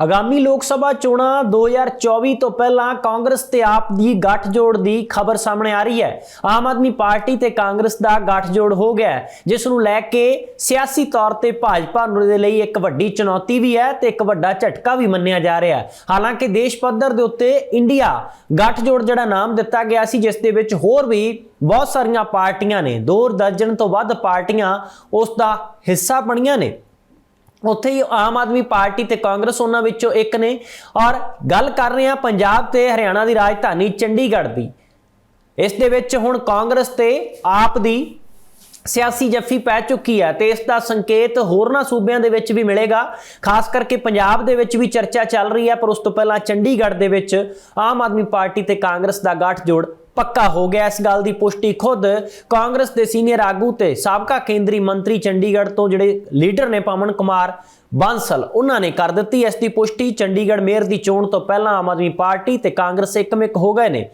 ਆਗਾਮੀ ਲੋਕ ਸਭਾ ਚੋਣਾਂ 2024 ਤੋਂ ਪਹਿਲਾਂ ਕਾਂਗਰਸ ਤੇ ਆਪ ਦੀ ਗੱਠਜੋੜ ਦੀ ਖਬਰ ਸਾਹਮਣੇ ਆ ਰਹੀ ਹੈ। ਆਮ ਆਦਮੀ ਪਾਰਟੀ ਤੇ ਕਾਂਗਰਸ ਦਾ ਗੱਠਜੋੜ ਹੋ ਗਿਆ ਜਿਸ ਨੂੰ ਲੈ ਕੇ ਸਿਆਸੀ ਤੌਰ ਤੇ ਭਾਜਪਾ ਨੂੰ ਦੇ ਲਈ ਇੱਕ ਵੱਡੀ ਚੁਣੌਤੀ ਵੀ ਹੈ ਤੇ ਇੱਕ ਵੱਡਾ ਝਟਕਾ ਵੀ ਮੰਨਿਆ ਜਾ ਰਿਹਾ ਹੈ। ਹਾਲਾਂਕਿ ਦੇਸ਼ ਪੱਧਰ ਦੇ ਉੱਤੇ ਇੰਡੀਆ ਗੱਠਜੋੜ ਜਿਹੜਾ ਨਾਮ ਦਿੱਤਾ ਗਿਆ ਸੀ, ਜਿਸ ਦੇ ਵਿੱਚ ਹੋਰ ਵੀ ਬਹੁਤ ਸਾਰੀਆਂ ਪਾਰਟੀਆਂ ਨੇ, ਦੋ ਦਰਜਨ ਤੋਂ ਵੱਧ ਪਾਰਟੀਆਂ ਉਸ ਦਾ ਹਿੱਸਾ ਬਣੀਆਂ ਨੇ। ਉੱਥੇ ਹੀ ਆਮ ਆਦਮੀ ਪਾਰਟੀ ਤੇ ਕਾਂਗਰਸ ਉਹਨਾਂ ਵਿੱਚੋਂ ਇੱਕ ਨੇ। ਔਰ ਗੱਲ ਕਰ ਰਹੇ ਹਾਂ ਪੰਜਾਬ ਤੇ ਹਰਿਆਣਾ ਦੀ ਰਾਜਧਾਨੀ ਚੰਡੀਗੜ੍ਹ ਦੀ। ਇਸ ਦੇ ਵਿੱਚ ਹੁਣ ਕਾਂਗਰਸ ਤੇ ਆਪ ਦੀ ਸਿਆਸੀ ਜੱਫੀ ਪੈ ਚੁੱਕੀ ਹੈ ਤੇ ਇਸ ਦਾ ਸੰਕੇਤ ਹੋਰਨਾਂ ਸੂਬਿਆਂ ਦੇ ਵਿੱਚ ਵੀ ਮਿਲੇਗਾ। ਖਾਸ ਕਰਕੇ ਪੰਜਾਬ ਦੇ ਵਿੱਚ ਵੀ ਚਰਚਾ ਚੱਲ ਰਹੀ ਹੈ, ਪਰ ਉਸ ਤੋਂ ਪਹਿਲਾਂ ਚੰਡੀਗੜ੍ਹ ਦੇ ਵਿੱਚ ਆਮ ਆਦਮੀ ਪਾਰਟੀ ਤੇ ਕਾਂਗਰਸ ਦਾ ਗੱਠਜੋੜ ਪੱਕਾ ਹੋ ਗਿਆ। ਇਸ ਗੱਲ ਦੀ ਪੁਸ਼ਟੀ ਖੁਦ ਕਾਂਗਰਸ ਦੇ ਸੀਨੀਅਰ ਆਗੂ ਤੇ ਸਾਬਕਾ ਕੇਂਦਰੀ ਮੰਤਰੀ ਚੰਡੀਗੜ੍ਹ ਤੋਂ ਜਿਹੜੇ ਲੀਡਰ ਨੇ ਪਵਨ ਕੁਮਾਰ ਬਾਂਸਲ, ਉਹਨਾਂ ਨੇ ਕਰ ਦਿੱਤੀ ਇਸ ਦੀ ਪੁਸ਼ਟੀ। ਚੰਡੀਗੜ੍ਹ ਮੇਅਰ ਦੀ ਚੋਣ ਤੋਂ ਪਹਿਲਾਂ ਆਮ ਆਦਮੀ ਪਾਰਟੀ ਤੇ ਕਾਂਗਰਸ ਇੱਕਮਿਕ ਹੋ ਗਏ ਨੇ।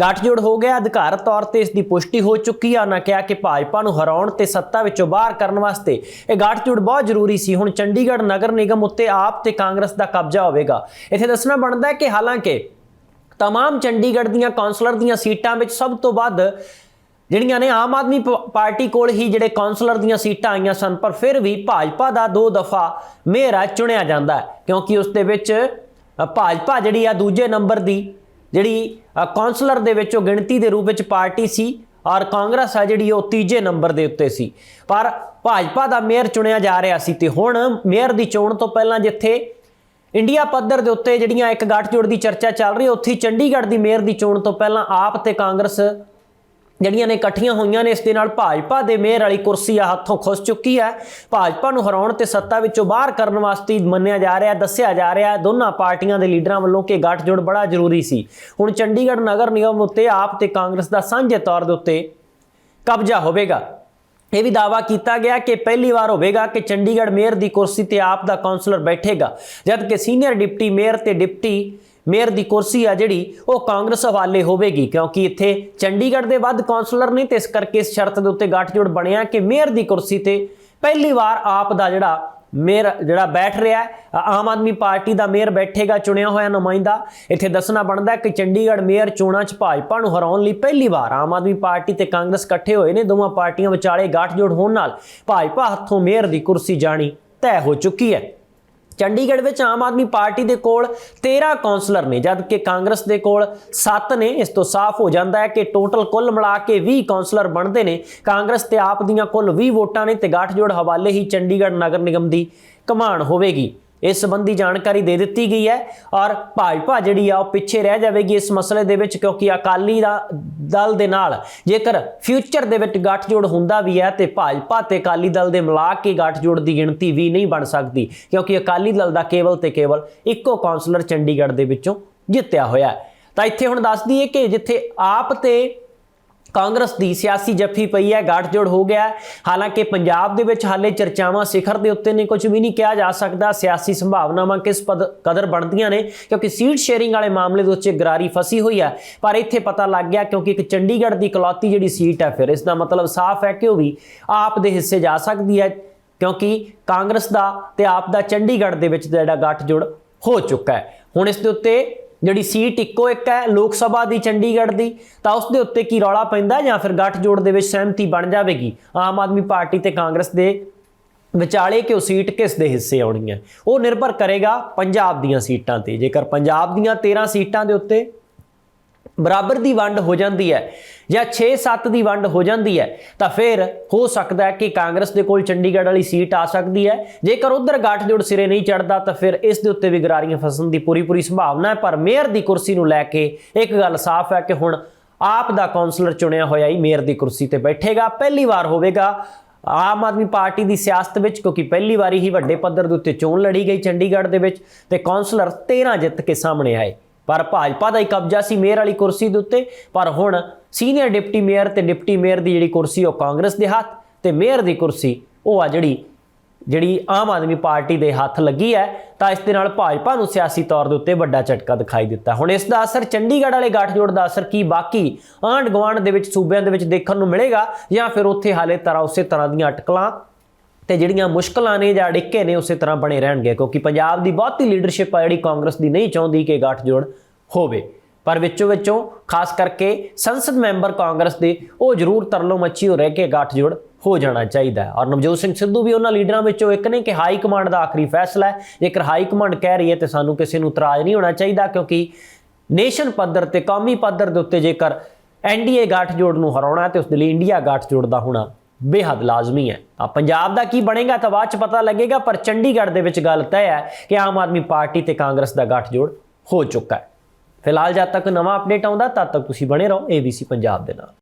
ਗੱਠਜੋੜ ਹੋ ਗਿਆ। ਅਧਿਕਾਰਤ ਤੌਰ ਤੇ ਇਸ ਦੀ ਪੁਸ਼ਟੀ ਹੋ ਚੁੱਕੀ ਆ। ਉਹਨਾਂ ਕਿਹਾ ਕਿ ਭਾਜਪਾ ਨੂੰ ਹਰਾਉਣ ਤੇ ਸੱਤਾ ਵਿੱਚੋਂ ਬਾਹਰ ਕਰਨ ਵਾਸਤੇ ਇਹ ਗੱਠਜੋੜ ਬਹੁਤ ਜ਼ਰੂਰੀ ਸੀ। ਹੁਣ ਚੰਡੀਗੜ੍ਹ ਨਗਰ ਨਿਗਮ ਉੱਤੇ ਆਪ ਤੇ ਕਾਂਗਰਸ ਦਾ ਕਬਜ਼ਾ ਹੋਵੇਗਾ। ਇੱਥੇ ਦੱਸਣਾ ਬਣਦਾ ਹੈ ਕਿ ਹਾਲਾਂਕਿ ਤਮਾਮ ਚੰਡੀਗੜ੍ਹ ਦੀਆਂ ਕਾਉਂਸਲਰ ਦੀਆਂ ਸੀਟਾਂ ਵਿੱਚ ਸਭ ਤੋਂ ਵੱਧ ਜਿਹੜੀਆਂ ਨੇ ਆਮ ਆਦਮੀ ਪ- ਪਾਰਟੀ ਕੋਲ ਹੀ ਜਿਹੜੇ ਕਾਉਂਸਲਰ ਦੀਆਂ ਸੀਟਾਂ ਆਈਆਂ ਸਨ ਪਰ ਫਿਰ ਵੀ ਭਾਜਪਾ ਦਾ ਦੋ ਦਫਾ ਮੇਅਰ ਆ ਚੁਣਿਆ ਜਾਂਦਾ ਕਿਉਂਕਿ ਉਸ ਦੇ ਵਿੱਚ ਭਾਜਪਾ ਜਿਹੜੀ ਆ ਦੂਜੇ ਨੰਬਰ ਦੀ ਜਿਹੜੀ ਅ, ਕਾਉਂਸਲਰ ਦੇ ਵਿੱਚੋਂ ਗਿਣਤੀ ਦੇ ਰੂਪ ਵਿੱਚ ਪਾਰਟੀ ਸੀ ਔਰ ਕਾਂਗਰਸ ਆ ਜਿਹੜੀ ਉਹ ਤੀਜੇ ਨੰਬਰ ਦੇ ਉੱਤੇ ਸੀ ਪਰ ਭਾਜਪਾ ਦਾ ਮੇਅਰ ਚੁਣਿਆ ਜਾ ਰਿਹਾ ਸੀ ਤੇ ਹੁਣ ਮੇਅਰ ਦੀ ਚੋਣ ਤੋਂ ਪਹਿਲਾਂ ਜਿੱਥੇ ਇੰਡੀਆ ਪੱਧਰ ਦੇ ਉੱਤੇ ਜਿਹੜੀਆਂ ਇੱਕ ਗੱਠਜੋੜ ਦੀ ਚਰਚਾ ਚੱਲ ਰਹੀ ਹੈ, ਉੱਥੇ ਚੰਡੀਗੜ੍ਹ ਦੀ ਮੇਅਰ ਦੀ ਚੋਣ ਤੋਂ ਪਹਿਲਾਂ ਆਪ ਤੇ ਕਾਂਗਰਸ ਜਿਹੜੀਆਂ ਨੇ ਇਕੱਠੀਆਂ ਹੋਈਆਂ ਨੇ, ਇਸ ਦੇ ਨਾਲ ਭਾਜਪਾ ਦੇ ਮੇਅਰ ਵਾਲੀ ਕੁਰਸੀ ਆ ਹੱਥੋਂ ਖੁੱਸ ਚੁੱਕੀ ਹੈ। ਭਾਜਪਾ ਨੂੰ ਹਰਾਉਣ ਤੇ ਸੱਤਾ ਵਿੱਚੋਂ ਬਾਹਰ ਕਰਨ ਵਾਸਤੇ ਮੰਨਿਆ ਜਾ ਰਿਹਾ, ਦੱਸਿਆ ਜਾ ਰਿਹਾ, ਦੋਨਾਂ ਪਾਰਟੀਆਂ ਦੇ ਲੀਡਰਾਂ ਵੱਲੋਂ ਕਿ ਗੱਠਜੋੜ ਬੜਾ ਜ਼ਰੂਰੀ ਸੀ। ਹੁਣ ਚੰਡੀਗੜ੍ਹ ਨਗਰ ਨਿਗਮ ਉੱਤੇ ਆਪ ਤੇ ਕਾਂਗਰਸ ਦਾ ਸਾਂਝੇ ਤੌਰ ਦੇ ਉੱਤੇ ਕਬਜ਼ਾ ਹੋਵੇਗਾ। ਇਹ ਵੀ ਦਾਵਾ ਕੀਤਾ ਗਿਆ ਕਿ ਪਹਿਲੀ ਵਾਰ ਹੋਵੇਗਾ ਕਿ ਚੰਡੀਗੜ੍ਹ ਮੇਅਰ ਦੀ ਕੁਰਸੀ ਤੇ ਆਪ ਦਾ ਕਾਉਂਸਲਰ ਬੈਠੇਗਾ, ਜਦਕਿ ਸੀਨੀਅਰ ਡਿਪਟੀ ਮੇਅਰ ਤੇ ਡਿਪਟੀ ਮੇਅਰ ਦੀ ਕੁਰਸੀ ਆ ਜਿਹੜੀ, ਉਹ ਕਾਂਗਰਸ ਹਵਾਲੇ ਹੋਵੇਗੀ, ਕਿਉਂਕਿ ਇੱਥੇ ਚੰਡੀਗੜ੍ਹ ਦੇ ਵੱਧ ਕਾਉਂਸਲਰ ਨਹੀਂ ਤੇ ਇਸ ਕਰਕੇ ਇਸ ਸ਼ਰਤ ਦੇ ਉੱਤੇ ਗੱਠਜੋੜ ਬਣਿਆ ਕਿ ਮੇਅਰ ਦੀ ਕੁਰਸੀ ਤੇ ਪਹਿਲੀ ਵਾਰ ਆਪ ਦਾ ਜਿਹੜਾ ਮੇਅਰ ਜਿਹੜਾ ਬੈਠ ਰਿਹਾ ਹੈ ਆਮ ਆਦਮੀ ਪਾਰਟੀ ਦਾ ਮੇਅਰ ਬੈਠੇਗਾ, ਚੁਣਿਆ ਹੋਇਆ ਨੁਮਾਇੰਦਾ। ਇੱਥੇ ਦੱਸਣਾ ਬਣਦਾ ਕਿ ਚੰਡੀਗੜ੍ਹ ਮੇਅਰ ਚੋਣਾਂ 'ਚ ਭਾਜਪਾ ਨੂੰ ਹਰਾਉਣ ਲਈ ਪਹਿਲੀ ਵਾਰ ਆਮ ਆਦਮੀ ਪਾਰਟੀ ਤੇ ਕਾਂਗਰਸ ਇਕੱਠੇ ਹੋਏ ਨੇ। ਦੋਵਾਂ ਪਾਰਟੀਆਂ ਵਿਚਾਲੇ ਗਾਠਜੋੜ ਹੋਣ ਨਾਲ ਭਾਜਪਾ ਹੱਥੋਂ ਮੇਅਰ ਦੀ ਕੁਰਸੀ ਜਾਣੀ ਤੈਅ ਹੋ ਚੁੱਕੀ ਹੈ। ਚੰਡੀਗੜ੍ਹ ਵਿੱਚ ਆਮ ਆਦਮੀ ਪਾਰਟੀ ਦੇ ਕੋਲ 13 ਕਾਉਂਸਲਰ ਨੇ, ਜਦਕਿ ਕਾਂਗਰਸ ਦੇ ਕੋਲ 7 ਨੇ। ਇਸ ਤੋਂ ਸਾਫ਼ ਹੋ ਜਾਂਦਾ ਹੈ ਕਿ ਟੋਟਲ ਕੁੱਲ ਮਿਲਾ ਕੇ 20 ਕਾਉਂਸਲਰ ਬਣਦੇ ਨੇ। ਕਾਂਗਰਸ ਤੇ ਆਪ ਦੀਆਂ ਕੁੱਲ 20 ਵੋਟਾਂ ਨੇ ਤੇ ਗਾਠਜੋੜ ਹਵਾਲੇ ਹੀ ਚੰਡੀਗੜ੍ਹ ਨਗਰ ਨਿਗਮ ਦੀ ਕਮਾਣ ਹੋਵੇਗੀ। ਇਸ ਸੰਬੰਧੀ ਜਾਣਕਾਰੀ ਦੇ ਦਿੱਤੀ ਗਈ ਹੈ ਔਰ ਭਾਜਪਾ ਜਿਹੜੀ ਆ ਉਹ ਪਿੱਛੇ ਰਹਿ ਜਾਵੇਗੀ ਇਸ ਮਸਲੇ ਦੇ ਵਿੱਚ ਕਿਉਂਕਿ ਅਕਾਲੀ ਦਾ ਦਲ ਦੇ ਨਾਲ ਜੇਕਰ ਫਿਊਚਰ ਦੇ ਵਿੱਚ ਗੱਠਜੋੜ ਹੁੰਦਾ ਵੀ ਹੈ ਤੇ ਭਾਜਪਾ ਤੇ ਅਕਾਲੀ ਦਲ ਦੇ ਮਿਲਾ ਕੇ ਗੱਠਜੋੜ ਦੀ ਗਿਣਤੀ ਵੀ ਨਹੀਂ ਬਣ ਸਕਦੀ ਕਿਉਂਕਿ ਅਕਾਲੀ ਦਲ ਦਾ ਕੇਵਲ ਤੇ ਕੇਵਲ ਇੱਕੋ ਕਾਉਂਸਲਰ ਚੰਡੀਗੜ੍ਹ ਦੇ ਵਿੱਚੋਂ ਜਿੱਤਿਆ ਹੋਇਆ ਹੈ। ਤਾਂ ਇੱਥੇ ਹੁਣ ਦੱਸ ਦਈਏ ਕਿ ਜਿੱਥੇ ਆਪ ਤੇ ਕਾਂਗਰਸ ਦੀ ਸਿਆਸੀ ਜੱਫੀ ਪਈ ਹੈ, ਗਾਠਜੋੜ ਹੋ ਗਿਆ ਹਾਲਾਂਕਿ ਪੰਜਾਬ ਦੇ ਵਿੱਚ ਹਾਲੇ ਚਰਚਾਵਾਂ ਸਿਖਰ ਦੇ ਉੱਤੇ ਨੇ, ਕੁਝ ਵੀ ਨਹੀਂ ਕਿਹਾ ਜਾ ਸਕਦਾ। ਸਿਆਸੀ ਸੰਭਾਵਨਾਵਾਂ ਕਿਸ ਪਦ, ਕਦਰ ਬਣਦੀਆਂ ਨੇ, ਕਿਉਂਕਿ ਸੀਟ ਸ਼ੇਅਰਿੰਗ ਵਾਲੇ ਮਾਮਲੇ ਦੇ ਉੱਤੇ ਗਰਾਰੀ ਫਸੀ ਹੋਈ ਹੈ। ਪਰ ਇੱਥੇ ਪਤਾ ਲੱਗ ਗਿਆ ਕਿਉਂਕਿ ਇੱਕ ਚੰਡੀਗੜ੍ਹ ਦੀ ਇਕਲੌਤੀ ਜਿਹੜੀ ਸੀਟ ਹੈ, ਫਿਰ ਇਸ ਦਾ ਮਤਲਬ ਸਾਫ਼ ਹੈ ਕਿ ਉਹ ਵੀ ਆਪ ਦੇ ਹਿੱਸੇ ਜਾ ਸਕਦੀ ਹੈ, ਕਿਉਂਕਿ ਕਾਂਗਰਸ ਦਾ ਤੇ ਆਪ ਦਾ ਚੰਡੀਗੜ੍ਹ ਦੇ ਵਿੱਚ ਜਿਹੜਾ ਗੱਠਜੋੜ ਹੋ ਚੁੱਕਾ ਹੈ। ਹੁਣ ਇਸ ਦੇ ਉੱਤੇ ਜਿਹੜੀ ਸੀਟ ਇੱਕੋ ਇੱਕ ਹੈ, ਲੋਕ ਸਭਾ ਦੀ ਚੰਡੀਗੜ੍ਹ ਦੀ, ਤਾਂ ਉਸ ਦੇ ਉੱਤੇ ਕੀ ਰੌਲਾ ਪੈਂਦਾ ਜਾਂ ਫਿਰ ਗੱਠਜੋੜ ਦੇ ਵਿੱਚ ਸਹਿਮਤੀ ਬਣ ਜਾਵੇਗੀ? ਆਮ ਆਦਮੀ ਪਾਰਟੀ ਤੇ ਕਾਂਗਰਸ ਦੇ ਵਿਚਾਲੇ ਕਿ ਉਹ ਸੀਟ ਕਿਸ ਦੇ ਹਿੱਸੇ ਆਉਣੀ ਹੈ? ਉਹ ਨਿਰਭਰ ਕਰੇਗਾ ਪੰਜਾਬ ਦੀਆਂ ਸੀਟਾਂ ਤੇ। ਜੇਕਰ ਪੰਜਾਬ ਦੀਆਂ 13 ਸੀਟਾਂ ਦੇ ਉੱਤੇ ਬਰਾਬਰ ਦੀ ਵੰਡ ਹੋ ਜਾਂਦੀ ਹੈ ਜਾਂ 6-7 ਦੀ ਵੰਡ ਹੋ ਜਾਂਦੀ ਹੈ, ਤਾਂ ਫਿਰ ਹੋ ਸਕਦਾ ਹੈ ਕਿ ਕਾਂਗਰਸ ਦੇ ਕੋਲ ਚੰਡੀਗੜ੍ਹ ਵਾਲੀ ਸੀਟ ਆ ਸਕਦੀ ਹੈ। ਜੇਕਰ ਉਧਰ ਗਾਠਜੋੜ ਸਿਰੇ ਨਹੀਂ ਚੜਦਾ ਤਾਂ ਫਿਰ ਇਸ ਦੇ ਉੱਤੇ ਵੀ ਗਰਾਰੀਆਂ ਫਸਣ ਦੀ ਪੂਰੀ ਪੂਰੀ ਸੰਭਾਵਨਾ ਹੈ। ਪਰ ਮੇਅਰ ਦੀ ਕੁਰਸੀ ਨੂੰ ਲੈ ਕੇ ਇੱਕ ਗੱਲ ਸਾਫ਼ ਹੈ ਕਿ ਹੁਣ ਆਪ ਦਾ ਕਾਉਂਸਲਰ ਚੁਣਿਆ ਹੋਇਆ ਹੀ ਮੇਅਰ ਦੀ ਕੁਰਸੀ ਤੇ ਬੈਠੇਗਾ। ਪਹਿਲੀ ਵਾਰ ਹੋਵੇਗਾ ਆਮ ਆਦਮੀ ਪਾਰਟੀ ਦੀ ਸਿਆਸਤ ਵਿੱਚ, ਕਿਉਂਕਿ ਪਹਿਲੀ ਵਾਰੀ ਹੀ ਵੱਡੇ ਪੱਧਰ ਦੇ ਉੱਤੇ ਚੋਣ ਲੜੀ ਗਈ ਚੰਡੀਗੜ੍ਹ ਦੇ ਵਿੱਚ ਤੇ ਕਾਉਂਸਲਰ 13 ਜਿੱਤ ਕੇ ਸਾਹਮਣੇ ਆਏ। ਪਰ ਭਾਜਪਾ ਦਾ ਹੀ ਕਬਜ਼ਾ ਸੀ ਮੇਅਰ ਵਾਲੀ ਕੁਰਸੀ ਦੇ ਉੱਤੇ, ਪਰ ਹੁਣ ਸੀਨੀਅਰ ਡਿਪਟੀ ਮੇਅਰ ਤੇ ਡਿਪਟੀ ਮੇਅਰ ਦੀ ਜਿਹੜੀ ਕੁਰਸੀ, ਉਹ ਕਾਂਗਰਸ ਦੇ ਹੱਥ ਤੇ ਮੇਅਰ ਦੀ ਕੁਰਸੀ, ਉਹ ਆ ਜਿਹੜੀ ਜਿਹੜੀ ਆਮ ਆਦਮੀ ਪਾਰਟੀ ਦੇ ਹੱਥ ਲੱਗੀ ਹੈ, ਤਾਂ ਇਸ ਦੇ ਨਾਲ ਭਾਜਪਾ ਨੂੰ ਸਿਆਸੀ ਤੌਰ ਦੇ ਉੱਤੇ ਵੱਡਾ ਝਟਕਾ ਦਿਖਾਈ ਦਿੱਤਾ। ਹੁਣ ਇਸ ਦਾ ਅਸਰ ਚੰਡੀਗੜ੍ਹ ਵਾਲੇ ਗੱਠਜੋੜ ਦਾ ਅਸਰ ਕੀ, ਬਾਕੀ ਆਂਢ ਗੁਆਂਢ ਦੇ ਵਿੱਚ ਸੂਬਿਆਂ ਦੇ ਵਿੱਚ ਦੇਖਣ ਨੂੰ ਮਿਲੇਗਾ, ਜਾਂ ਫਿਰ ਉੱਥੇ ਹਾਲੇ ਤਰ੍ਹਾਂ ਉਸੇ ਤਰ੍ਹਾਂ ਦੀਆਂ ਅਟਕਲਾਂ ਤੇ ਜਿਹੜੀਆਂ ਮੁਸ਼ਕਲਾਂ ਨੇ ਜਾਂ ਅੜਿੱਕੇ ਨੇ ਉਸੇ ਤਰ੍ਹਾਂ ਬਣੇ ਰਹਿਣਗੇ, ਕਿਉਂਕਿ ਪੰਜਾਬ ਦੀ ਬਹੁਤੀ ਲੀਡਰਸ਼ਿਪ ਆ ਜਿਹੜੀ ਕਾਂਗਰਸ ਦੀ ਨਹੀਂ ਚਾਹੁੰਦੀ ਕਿ ਗੱਠਜੋੜ ਹੋਵੇ। ਪਰ ਵਿੱਚੋਂ ਵਿੱਚੋਂ ਖਾਸ ਕਰਕੇ ਸੰਸਦ ਮੈਂਬਰ ਕਾਂਗਰਸ ਦੇ, ਉਹ ਜ਼ਰੂਰ ਤਰਲੋ ਮੱਛੀ ਹੋ ਰਹਿ ਕੇ ਗੱਠਜੋੜ ਹੋ ਜਾਣਾ ਚਾਹੀਦਾ ਹੈ। ਔਰ ਨਵਜੋਤ ਸਿੰਘ ਸਿੱਧੂ ਵੀ ਉਹਨਾਂ ਲੀਡਰਾਂ ਵਿੱਚੋਂ ਇੱਕ ਨੇ ਕਿ ਹਾਈ ਕਮਾਂਡ ਦਾ ਆਖਰੀ ਫੈਸਲਾ ਹੈ। ਜੇਕਰ ਹਾਈ ਕਮਾਂਡ ਕਹਿ ਰਹੀ ਹੈ ਤੇ ਸਾਨੂੰ ਕਿਸੇ ਨੂੰ ਇਤਰਾਜ਼ ਨਹੀਂ ਹੋਣਾ ਚਾਹੀਦਾ, ਕਿਉਂਕਿ ਨੇਸ਼ਨ ਪੱਧਰ ਤੇ ਕੌਮੀ ਪੱਧਰ ਦੇ ਉੱਤੇ ਜੇਕਰ ਐਨਡੀਏ ਗੱਠਜੋੜ ਨੂੰ ਹਰਾਉਣਾ ਹੈ ਤੇ ਉਸ ਦੇ ਲਈ ਇੰਡੀਆ ਗੱਠਜੋੜ ਦਾ ਹੋਣਾ ਬੇਹੱਦ ਲਾਜ਼ਮੀ ਹੈ। ਆ ਪੰਜਾਬ ਦਾ ਕੀ ਬਣੇਗਾ ਤਾਂ ਬਾਅਦ ਚ ਪਤਾ ਲੱਗੇਗਾ, ਪਰ ਚੰਡੀਗੜ੍ਹ ਦੇ ਵਿੱਚ ਗੱਲ ਤੈਅ ਹੈ ਕਿ ਆਮ ਆਦਮੀ ਪਾਰਟੀ ਤੇ ਕਾਂਗਰਸ ਦਾ ਗੱਠਜੋੜ ਹੋ ਚੁੱਕਾ ਹੈ। ਫਿਲਹਾਲ ਜਦ ਤੱਕ ਨਵਾਂ ਅਪਡੇਟ ਆਉਂਦਾ, ਤਦ ਤੱਕ ਤੁਸੀਂ ਬਣੇ ਰਹੋ ABC ਪੰਜਾਬ ਦੇ ਨਾਲ।